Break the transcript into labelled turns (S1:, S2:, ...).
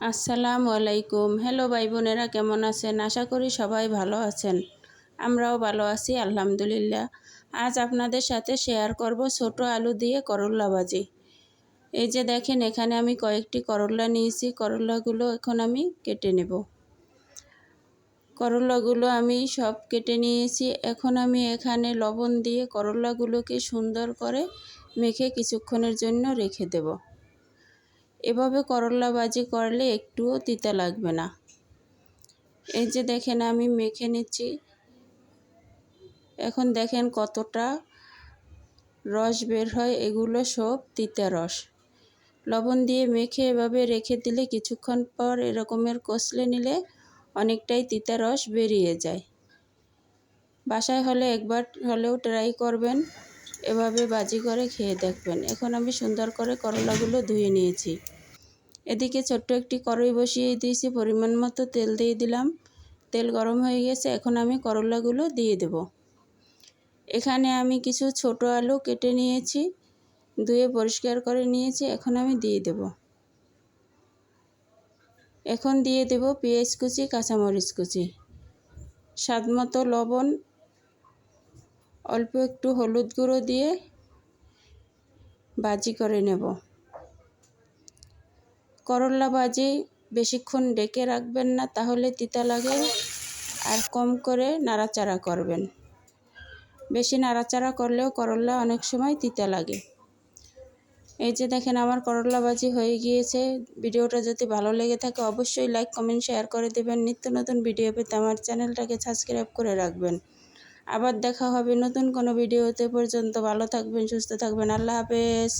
S1: আসসালামু আলাইকুম। হ্যালো ভাই বোনেরা, কেমন আছেন? আশা করি সবাই ভালো আছেন। আমরাও ভালো আছি, আলহামদুলিল্লাহ। আজ আপনাদের সাথে শেয়ার করব ছোট আলু দিয়ে করল্লা ভাজি। এই যে দেখেন, এখানে আমি কয়েকটি করল্লা নিয়েছি। করল্লাগুলো এখন আমি কেটে নেব। করল্লাগুলো আমি সব কেটে নিয়েছি। এখন আমি এখানে লবণ দিয়ে করল্লাগুলোকে সুন্দর করে মেখে কিছুক্ষণের জন্য রেখে দেবো। এভাবে করলা ভাজি করলে একটুও তিতা লাগবে না। এই যে দেখেন, আমি মেখে নিচ্ছি। এখন দেখেন কতটা রস বের হয়, এগুলো সব তিতা রস। লবণ দিয়ে মেখে এভাবে রেখে দিলে কিছুক্ষণ পর এরকমের কষলে নিলে অনেকটাই তিতা রস বেরিয়ে যায়। বাসায় হলে একবার হলেও ট্রাই করবেন। এভাবে বাজি করে খেয়ে দেখবেন। এখন আমি সুন্দর করে করলাগুলো ধুয়ে নিয়েছি। এদিকে ছোট্ট একটি কড়াই বসিয়ে দিয়েছি, পরিমাণ মতো তেল দিয়ে দিলাম। তেল গরম হয়ে গেছে, এখন আমি করলাগুলো দিয়ে দেব। এখানে আমি কিছু ছোট আলু কেটে নিয়েছি, ধুয়ে পরিষ্কার করে নিয়েছি, এখন আমি দিয়ে দেব। এখন দিয়ে দেব পেঁয়াজ কুচি, কাঁচামরিচ কুচি। স্বাদ মতো লবণ অল্প একটু হলুদ গুঁড়ো দিয়ে বাজি করে নেব। করল্লা বাজি বেশিক্ষণ ডেকে রাখবেন না, তাহলে তিতা লাগে। আর কম করে নাড়াচাড়া করবেন। বেশি নাড়াচাড়া করলেও করল্লা অনেক সময় তিতা লাগে। এই যে দেখেন আমার করল্লা বাজি হয়ে গিয়েছে। ভিডিওটা যদি ভালো লেগে থাকে অবশ্যই লাইক, কমেন্ট, শেয়ার করে দেবেন। নিত্য নতুন ভিডিও পেতে আমার চ্যানেলটাকে সাবস্ক্রাইব করে রাখবেন। আবার দেখা হবে নতুন কোনো ভিডিওতে পর্যন্ত। ভালো থাকবেন সুস্থ থাকবেন। আল্লাহ হাফেজ।